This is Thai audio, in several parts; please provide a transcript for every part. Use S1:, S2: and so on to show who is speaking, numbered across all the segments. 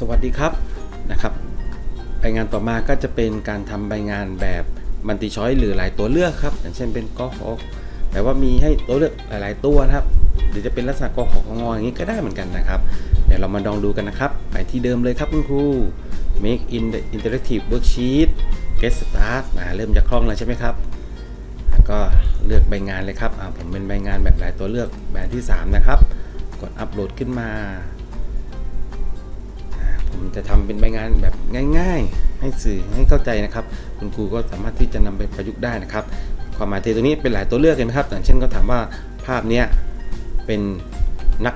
S1: สวัสดีครับนะครับใบงานต่อมาก็จะเป็นการทำใบงานแบบมัลติช้อยหรือหลายตัวเลือกครับ อย่างเช่นเป็นกอขอแต่ว่ามีให้ตัวเลือกหลาย ๆ ตัวนะครับ หรือจะเป็นลักษณะกอขอของงออย่างนี้ก็ได้เหมือนกันนะครับ เดี๋ยวเรามาลองดูกันนะครับ ไปที่เดิมเลยครับคุณครู make in the interactive worksheet get start นะเริ่มจะคล่องแล้วใช่ไหมครับก็เลือกใบงานเลยครับอ่าผมเป็นใบงานแบบหลายตัวเลือกแบรนด์ที่ 3 นะครับ กดอัปโหลดขึ้นมา จะทำเป็นใบงานแบบง่าย ๆ ให้สื่อให้เข้าใจนะครับ คุณครูก็สามารถที่จะนำไปประยุกต์ได้นะครับ ความหมายเทตัวนี้เป็นหลายตัวเลือกเลยนะครับอย่างเช่นก็ถามว่าภาพเนี้ยเป็นนัก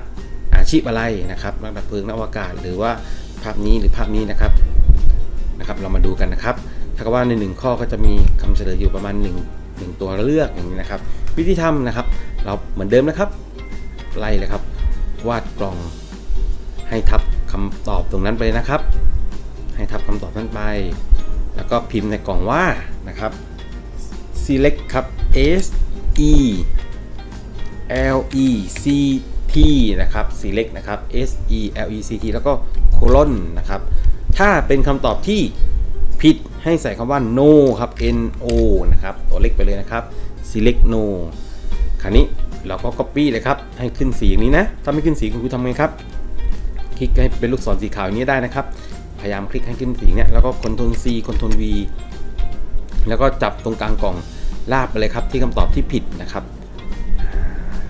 S1: อาชีพอะไรนะครับนักดับเพลิงนักอวกาศ หรือว่าภาพนี้หรือภาพนี้นะครับนะครับ เรามาดูกันนะครับ ถ้าว่าในหนึ่งข้อก็จะมีคำเฉลยอยู่ประมาณ1งตัวเลือกอย่างนี้นะครับ วิธีทำนะครับ เราเหมือนเดิมนะครับ ไล่เลยครับ วาดกล่องให้ทับ คำตอบตรงนั้นไปนะครับ ให้ทับคำตอบนั้นไป แล้วก็พิมพ์ในกล่องว่านะครับ select ครับ s e l e c t นะครับ select นะครับ s e l e c t แล้วก็ colon นะครับ ถ้าเป็นคำตอบที่ผิดให้ใส่คำว่า no ครับ n o นะครับ ตัวเล็กไปเลยนะครับ select no คราวนี้เราก็ copy เลยครับ ให้ขึ้นสีอย่างนี้นะ ถ้าไม่ขึ้นสีคุณครูทำไงครับ ลิกให้เป็นลูกศรสีขาวอย่างนี้ได้นะครับ พยายามคลิกให้ขึ้นสีเนี่ยแล้วก็ Ctrl C Ctrl V แล้วก็จับตรงกลางกล่องลากไปเลยครับที่คำตอบที่ผิดนะครับ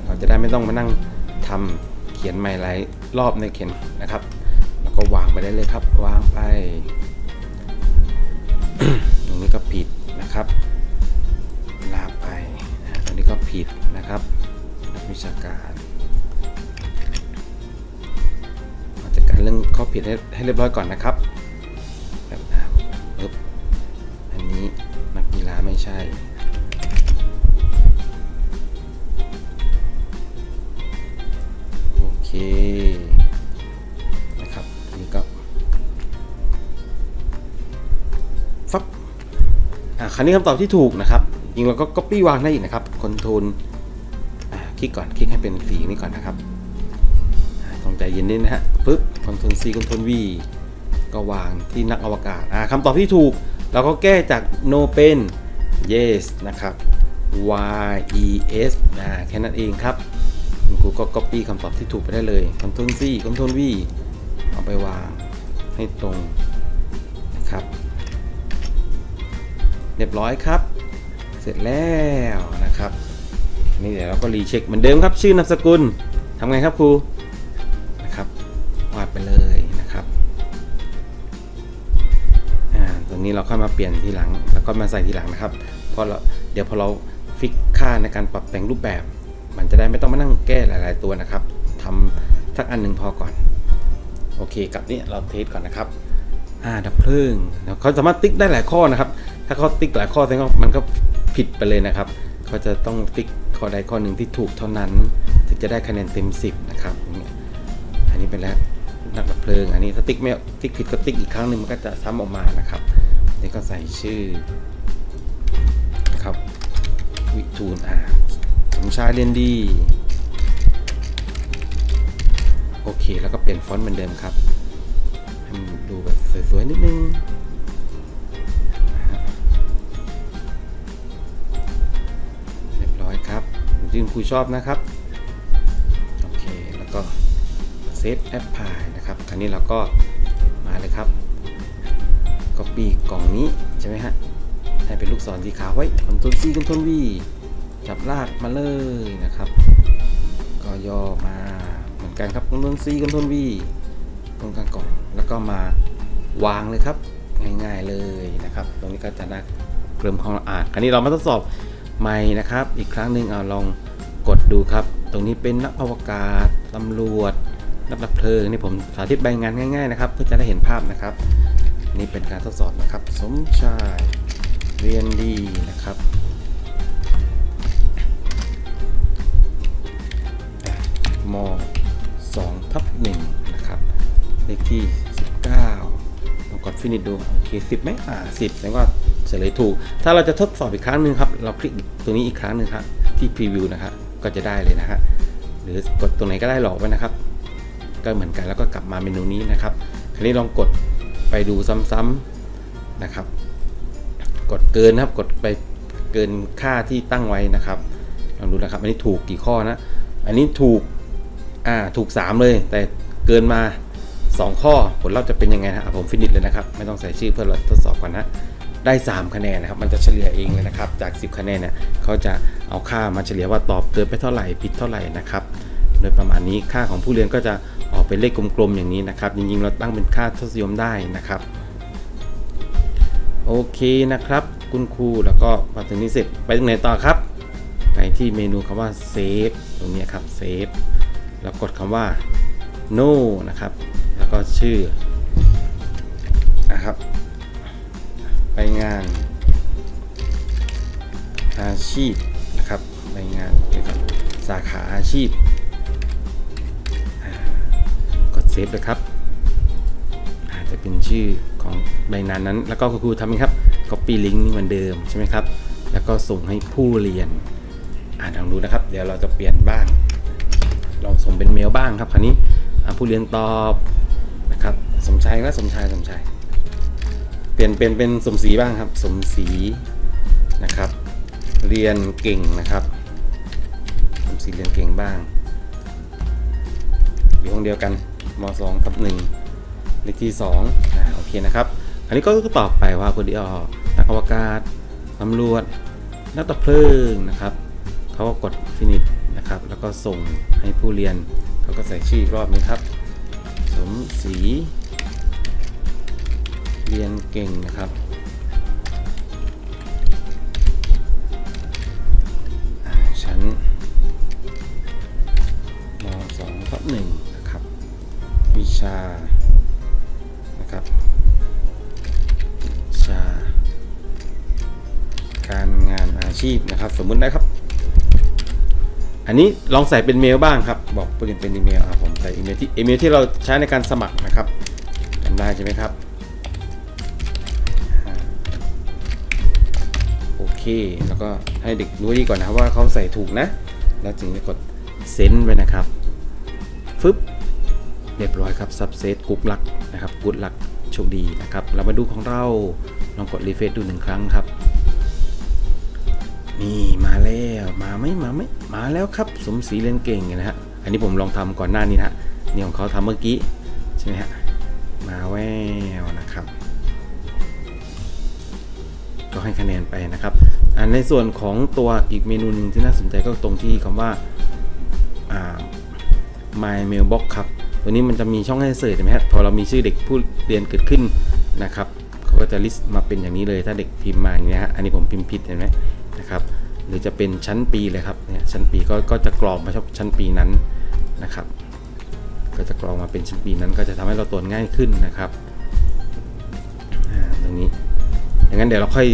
S1: เราจะได้ไม่ต้องมานั่งทำเขียนใหม่หลายรอบในเขียนนะครับ แล้วก็วางไปได้เลยครับ วางไป ตรงนี้ก็ผิดนะครับ ลากไป ตรงนี้ก็ผิดนะครับนักวิชาการ ข้อผิดให้ให้เรียบร้อยก่อนนะครับแบบอ่าปึ๊บอันนี้นักกีฬาไม่ใช่โอเคนะครับอันนี้ก็ฟับอ่าคราวนี้คำตอบที่ถูกนะครับจริงเราก็ copy วางได้อีกนะครับคอนโทรลคลิกก่อนคลิกให้เป็นสีนี้ก่อนนะครับ ต้องใจเย็นนิดนะฮะปึ๊บคอนโทรล C คอนโทรล V ก็วางที่นักอวกาศอ่าคำตอบที่ถูก เราก็แก้จาก no เป็น yes นะครับ y e s อ่าแค่นั้นเองครับคุณครูก็ copy คำตอบที่ถูกไปได้เลยคอนโทรล C คอนโทรล V เอาไปวางให้ตรงนะครับเรียบร้อยครับ เสร็จแล้วนะครับนี่เดี๋ยวเราก็รีเช็คเหมือนเดิมครับ ชื่อนามสกุลทำไงครับครู นี้เราค่อยมาเปลี่ยนทีหลัง แล้วก็มาใส่ทีหลังนะครับเพราะเราเดี๋ยวพอเราฟิกค่าในการปรับแต่งรูปแบบ มันจะได้ไม่ต้องมานั่งแก้หลาย ๆ ตัวนะครับทำสักอันหนึ่งพอก่อน โอเค กับนี้เราเทสก่อนนะครับอ่าดับเพลิงเขาสามารถติ๊กได้หลายข้อนะครับ ถ้าเขาติ๊กหลายข้อแสดงว่ามันก็ผิดไปเลยนะครับเขาจะต้องติ๊กข้อใดข้อหนึ่งที่ถูกเท่านั้น ถึงจะได้คะแนนเต็ม 10 นะครับอันนี้เป็นแล้ว นักดับเพลิง อันนี้ถ้าติ๊กไม่ติ๊กผิดก็ติ๊กอีกครั้งหนึ่งมันก็จะซ้ำออกมานะครับนี่ก็ใส่ชื่อครับวิทูลอาสมชายเรียนดี โอเค แล้วก็เปลี่ยนฟอนต์เหมือนเดิมครับให้มันดูแบบสวยๆนิดนึงเรียบร้อยครับจริงครูชอบนะครับ โอเค แล้วก็เซฟแอปพลาย รับคราวนี้เราก็มาเลยครับ Copy กล่องนี้ใช่ไหมฮะ ให้เป็นลูกศรสีขาวไว้ Ctrl C Ctrl V จับลากมาเลยนะครับ ก็ย่อมาเหมือนกันครับ Ctrl C Ctrl V ตรงกลางกล่อง แล้วก็มาวางเลยครับ ง่ายๆเลยนะครับ ตรงนี้ก็จะได้เริ่มความอ่านคราวนี้เรามาทดสอบใหม่นะครับ อีกครั้งหนึ่งเอาลองกดดูครับ ตรงนี้เป็นนักอวกาศตำรวจ นักดับเพลิงนี่ผมสาธิตใบงานง่ายๆนะครับ เพื่อจะได้เห็นภาพนะครับ นี่เป็นการทดสอบนะครับ สมชายเรียนดีนะครับม2ทับ1นะครับเลขที่ 19ลองกดฟินิชดูโอเค10ไหมอ่า10แสดงว่าเฉลยถูก ถ้าเราจะทดสอบอีกครั้งหนึ่งครับ เราคลิกตรงนี้อีกครั้งหนึ่งครับที่พรีวิวนะครับก็จะได้เลยนะฮะหรือกดตรงไหนก็ได้หลอกไว้นะครับ ก็เหมือนกันแล้วก็กลับมาเมนูนี้นะครับคอันนี้ลองกดไปดูซ้ำๆนะครับ กดเกินนะครับกดไปเกินค่าที่ตั้งไว้นะครับลองดูนะครับ อันนี้ถูกกี่ข้อนะ อันนี้ถูกอ่าถูก 3 เลย แต่เกินมา 2 ข้อผลลัพธ์จะเป็นยังไงนะผมฟินิชเลยนะครับ ไม่ต้องใส่ชื่อเพื่อทดสอบก่อนนะได้ 3 คะแนนนะครับ มันจะเฉลี่ยเองเลยนะครับ จาก 10 คะแนนเนี่ยเขาจะเอาค่ามาเฉลี่ยว่าตอบเกินไปเท่าไหร่ผิดเท่าไหร่นะครับ โดยประมาณนี้ค่าของผู้เรียนก็จะ เป็นเลขกลมๆอย่างนี้นะครับจริงๆเราตั้งเป็นค่าทศนิยมได้นะครับโอเคนะครับ คุณครูแล้วก็มาถึงนี้เสร็จไปตรงไหนต่อครับ ไปที่เมนูคำว่าเซฟตรงนี้ครับเซฟแล้วกดคำว่า no นะครับ แล้วก็ชื่อนะครับ ไปงานอาชีพนะครับ ไปงานเกี่ยวกับสาขาอาชีพ เซฟเลยครับอาจจะเป็นชื่อของใบงานนั้น แล้วก็ครูทำไงครับ copy link นี่เหมือนเดิมใช่ไหมครับ แล้วก็ส่งให้ผู้เรียน อ่านลองดูนะครับ เดี๋ยวเราจะเปลี่ยนบ้าง ลองส่งเป็นเมลบ้างครับคราวนี้ผู้เรียนตอบนะครับ สมชายก็สมชายสมชาย เปลี่ยนเป็นเป็นสมศรีบ้างครับ สมศรีนะครับ เรียนเก่งนะครับสมศรีเรียนเก่งบ้างอยู่ห้องเดียวกัน ม2ทับ1เลขที่2อ่าโอเคนะครับ อันนี้ก็ตอบไปว่าคนที่ออกนักอวกาศตำรวจนักตะเพลิงนะครับเขาก็กด finish นะครับ แล้วก็ส่งให้ผู้เรียนเขาก็ใส่ชื่ออีกรอบนึงครับ สมศรีเรียนเก่งนะครับ ชา นะครับ ชา การงานอาชีพนะครับ สมมุตินะครับ อันนี้ลองใส่เป็นเมลบ้างครับ บอกเปลี่ยนเป็นอีเมลอะผมใส่อีเมลที่อีเมลที่เราใช้ในการสมัครนะครับจำได้ใช่ไหมครับโอเค แล้วก็ให้เด็กรู้ดีก่อนนะครับว่าเขาใส่ถูกนะ แล้วจึงจะกดเซ็นไปนะครับ ฟึบ เรียบร้อยครับซับเซตกุ๊กลักนะครับกุ๊กลักโชคดีนะครับ เรามาดูของเราลองกดรีเฟรชดูหนึ่งครั้งครับ นี่มาแล้วมาไหมมาไหมมาแล้วครับ สมศรีเรียนเก่งนะฮะอันนี้ผมลองทำก่อนหน้านี้นะนี่ของเขาทำเมื่อกี้ใช่ไหมฮะมาแววนะครับ ก็ให้คะแนนไปนะครับอันในส่วนของตัวอีกเมนูหนึงที่น่าสนใจก็ตรงที่คำว่าอ่า my mailbox ครับ ตัวนี้มันจะมีช่องให้เสิร์ชใช่ไหมฮะพอเรามีชื่อเด็กผู้เรียนเกิดขึ้นนะครับเขาก็จะลิสต์มาเป็นอย่างนี้เลย ถ้าเด็กพิมพ์มาอย่างเงี้ฮะอันนี้ผมพิมพ์ผิดเห็นไหมนะครับหรือจะเป็นชั้นปีเลยครับเนี่ยชั้นปีก็ก็จะกรองมาชั้นปีนั้นนะครับ ก็จะกรองมาเป็นชั้นปีนั้นก็จะทำให้เราตรวจง่ายขึ้นนะครับตรงนี้อย่างนั้นเดี๋ยวเราค่อย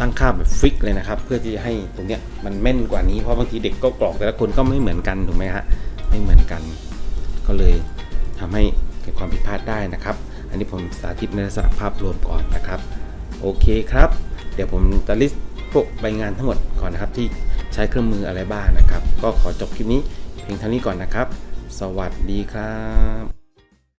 S1: ตั้งค่าแบบฟิกเลยนะครับ เพื่อที่จะให้ตรงเนี้ยมันแม่นกว่านี้เพราะบางทีเด็กก็กรอกแต่ละคนก็ไม่เหมือนกันถูกไหมฮะไม่เหมือนกัน ก็เลยทำให้เกิดความผิดพลาดได้นะครับ อันนี้ผมสาธิตในลักษณะภาพรวมก่อนนะครับ โอเคครับ เดี๋ยวผมจะลิสต์พวกใบงานทั้งหมดก่อนนะครับที่ใช้เครื่องมืออะไรบ้างนะครับ ก็ขอจบคลิปนี้เพียงเท่านี้ก่อนนะครับ สวัสดีครับ